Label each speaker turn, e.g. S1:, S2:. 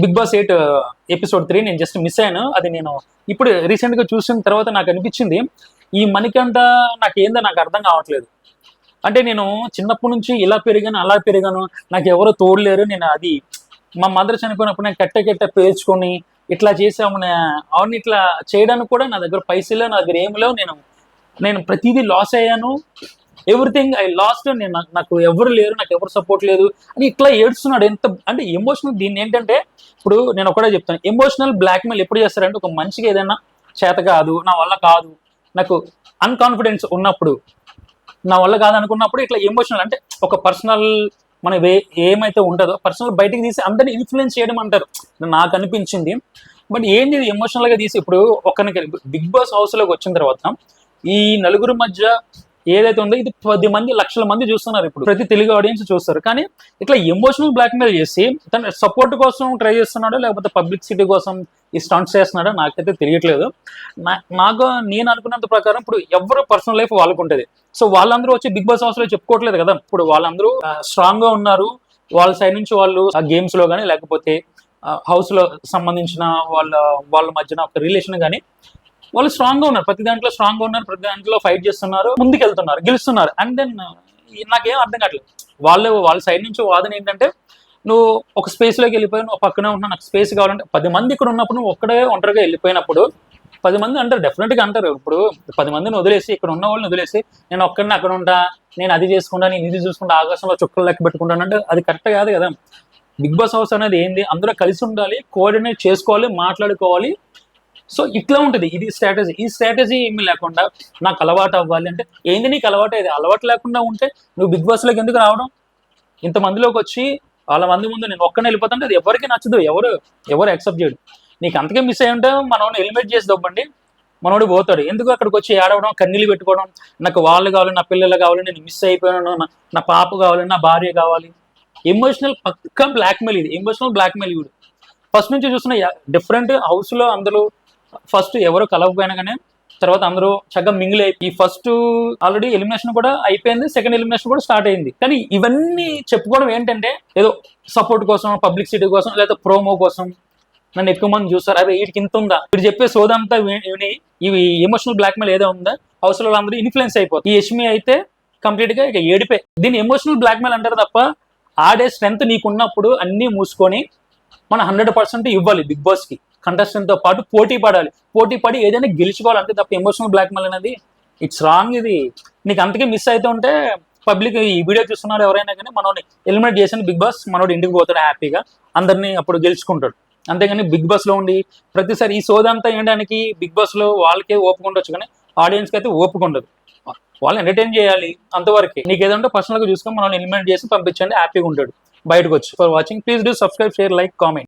S1: Big Boss eight episode three నేను just miss అయ్యాను. అది నేను ఇప్పుడు రీసెంట్గా చూసిన తర్వాత నాకు అనిపించింది ఈ మణికంట నాకు ఏందో నాకు అర్థం కావట్లేదు. అంటే నేను చిన్నప్పటి నుంచి ఇలా పెరిగాను అలా పెరిగాను నాకు ఎవరో తోడలేరు నేను అది మా మదర్ చనిపోయినప్పుడు నేను కట్ట కట్ట పేర్చుకొని ఇట్లా చేసాము అవును ఇట్లా చేయడానికి కూడా నా దగ్గర పైసలు నా దగ్గర ఏమి లేవు నేను నేను ప్రతిదీ లాస్ అయ్యాను. ఎవ్రీథింగ్ ఐ లాస్ట్ నేను నాకు- ఎవరు లేరు నాకు ఎవరు సపోర్ట్ లేదు అని ఇట్లా ఏడుస్తున్నాడు. ఎంత అంటే ఎమోషనల్ దీన్ని ఏంటంటే ఇప్పుడు నేను ఒకటే చెప్తాను. ఎమోషనల్ బ్లాక్మెయిల్ ఎప్పుడు చేస్తారంటే ఒక మనిషికి ఏదైనా చేత కాదు నా వల్ల కాదు నాకు అన్కాన్ఫిడెన్స్ ఉన్నప్పుడు నా వల్ల కాదు అనుకున్నప్పుడు ఇట్లా ఎమోషనల్ అంటే ఒక పర్సనల్ మన వే ఏమైతే ఉంటుందో పర్సనల్ బయటికి తీసి అందరిని ఇన్ఫ్లుయెన్స్ చేయడం అంటారు. నాకు అనిపించింది. బట్ ఏంది ఎమోషనల్గా తీసి ఇప్పుడు ఒక్కరికి బిగ్ బాస్ హౌస్లోకి వచ్చిన తర్వాత ఈ నలుగురు మధ్య ఏదైతే ఉందో ఇది పది మంది లక్షల మంది చూస్తున్నారు ఇప్పుడు. ప్రతి తెలుగు ఆడియన్స్ చూస్తారు. కానీ ఇట్లా ఎమోషనల్ బ్లాక్మెయిల్ చేసి తన సపోర్ట్ కోసం ట్రై చేస్తున్నాడో లేకపోతే పబ్లిసిటీ కోసం ఈ స్టంట్స్ చేస్తున్నాడో నాకైతే తెలియట్లేదు. నా- నాకు నేను అనుకున్నంత ప్రకారం ఇప్పుడు ఎవరు పర్సనల్ లైఫ్ వాళ్ళకు ఉంటుంది. సో వాళ్ళందరూ వచ్చి బిగ్ బాస్ హౌస్లో చెప్పుకోవట్లేదు కదా. ఇప్పుడు వాళ్ళందరూ స్ట్రాంగ్గా ఉన్నారు. వాళ్ళ సైడ్ నుంచి వాళ్ళు ఆ గేమ్స్లో కానీ లేకపోతే హౌస్లో సంబంధించిన వాళ్ళ వాళ్ళ మధ్యన ఒక రిలేషన్ కానీ వాళ్ళు స్ట్రాంగ్గా ఉన్నారు. ప్రతి దాంట్లో స్ట్రాంగ్గా ఉన్నారు ప్రతి దాంట్లో ఫైట్ చేస్తున్నారు ముందుకు వెళ్తున్నారు గెలుస్తున్నారు అండ్ దెన్ uh, నాకేం అర్థం కావట్లేదు. వాళ్ళు వాళ్ళ సైడ్ నుంచి వాదన ఏంటంటే నువ్వు ఒక స్పేస్లోకి వెళ్ళిపోయి నువ్వు పక్కనే ఉంటున్నా నాకు స్పేస్ కావాలంటే పది మంది ఇక్కడ ఉన్నప్పుడు నువ్వు ఒక్కడే ఒంటరిగా వెళ్ళిపోయినప్పుడు పది మంది అంటారు డెఫినెట్గా అంటారు. ఇప్పుడు పది మందిని వదిలేసి ఇక్కడ ఉన్న వాళ్ళని వదిలేసి నేను ఒక్కడిని అక్కడ ఉంటా నేను అది చేసుకుంటా నేను ఇది చూసుకుంటా ఆకాశంలో చుక్కలు లెక్క పెట్టుకుంటాను అంటే అది కరెక్ట్ కాదు కదా. బిగ్ బాస్ హౌస్ అనేది ఏంది? అందరూ కలిసి ఉండాలి కోఆర్డినేట్ చేసుకోవాలి మాట్లాడుకోవాలి సో ఇట్లా ఉంటుంది. ఇది స్ట్రాటజీ ఈ స్ట్రాటజీ ఏమి లేకుండా నాకు అలవాటు అవ్వాలి అంటే ఏంది నీకు అలవాటు? ఇది అలవాటు లేకుండా ఉంటే నువ్వు బిగ్ బాస్లోకి ఎందుకు రావడం? ఇంతమందిలోకి వచ్చి వాళ్ళ మంది ముందు నేను ఒక్కనే వెళ్ళిపోతుంటే అది ఎవరికి నచ్చదు. ఎవరు ఎవరు యాక్సెప్ట్ చేయడు. నీకు అంతకే మిస్ అయ్యి ఉంటే మనోడు ఎలిమినేట్ చేసి దొబ్బండి మనోడు పోతాడు. ఎందుకు అక్కడికి వచ్చి ఏడవడం కన్నీళ్ళు పెట్టుకోవడం? నాకు వాళ్ళు కావాలి నా పిల్లలు కావాలి నేను మిస్ అయిపోయాను నా- పాప కావాలి నా భార్య కావాలి. ఎమోషనల్ పక్క బ్లాక్మెయిల్ ఇది. ఎమోషనల్ బ్లాక్మెయిల్ ఇవి ఫస్ట్ నుంచి చూస్తున్న డిఫరెంట్ హౌస్లో అందరూ ఫస్ట్ ఎవరు కలవకపోయినా కానీ తర్వాత అందరూ చక్కగా మింగిల్ అయి ఈ ఫస్ట్ ఆల్రెడీ ఎలిమినేషన్ కూడా అయిపోయింది సెకండ్ ఎలిమినేషన్ కూడా స్టార్ట్ అయింది. కానీ ఇవన్నీ చెప్పుకోవడం ఏంటంటే ఏదో సపోర్ట్ కోసం పబ్లిసిటీ కోసం లేదా ప్రోమో కోసం నన్ను ఎక్కువ మంది చూస్తారు. అదే వీటికి ఇంత ఉందా? వీడు చెప్పే సోదంతా విని ఇవి ఎమోషనల్ బ్లాక్మెయిల్ ఏదో ఉందా? హౌస్లో అందరూ ఇన్ఫ్లుయెన్స్ అయిపోతుంది ఈ యష్మి అయితే కంప్లీట్గా ఇక ఏడిపే. దీన్ని ఎమోషనల్ బ్లాక్మెయిల్ అంటారు తప్ప ఆడే స్ట్రెంత్ నీకున్నప్పుడు అన్నీ మూసుకొని మనం హండ్రెడ్ పర్సెంట్ ఇవ్వాలి బిగ్ బాస్ కంటెస్టెంట్తో పాటు పోటీ పడాలి. పోటీ పడి ఏదైనా గెలుచుకోవాలి అంతే తప్ప ఎమోషనల్ బ్లాక్మెయిల్ అనేది ఇట్స్ రాంగ్ ఇది. నీకు అంతకే మిస్ అయితే ఉంటే పబ్లిక్ ఈ వీడియో చూస్తున్నారు ఎవరైనా కానీ మనోని ఎలిమినేట్ చేసిన బిగ్ బాస్ మనోడు ఇంటికి పోతాడు హ్యాపీగా. అందరినీ అప్పుడు గెలుచుకుంటాడు. అంతేగాని బిగ్ బాస్లో ఉండి ప్రతిసారి ఈ సోదంతా వేయడానికి బిగ్ బాస్లో వాళ్ళకే ఓపుకుండొచ్చు కానీ ఆడియన్స్కి అయితే ఓపుకుండదు ఉండదు. వాళ్ళని ఎంటర్టైన్ చేయాలి అంతవరకు. నీకు ఏదంటే పర్సనల్గా చూసుకొని మనం ఎలిమినేట్ చేసి పంపించండి హ్యాపీగా ఉంటాడు. బయటకు వచ్చి. For watching please do subscribe share like comment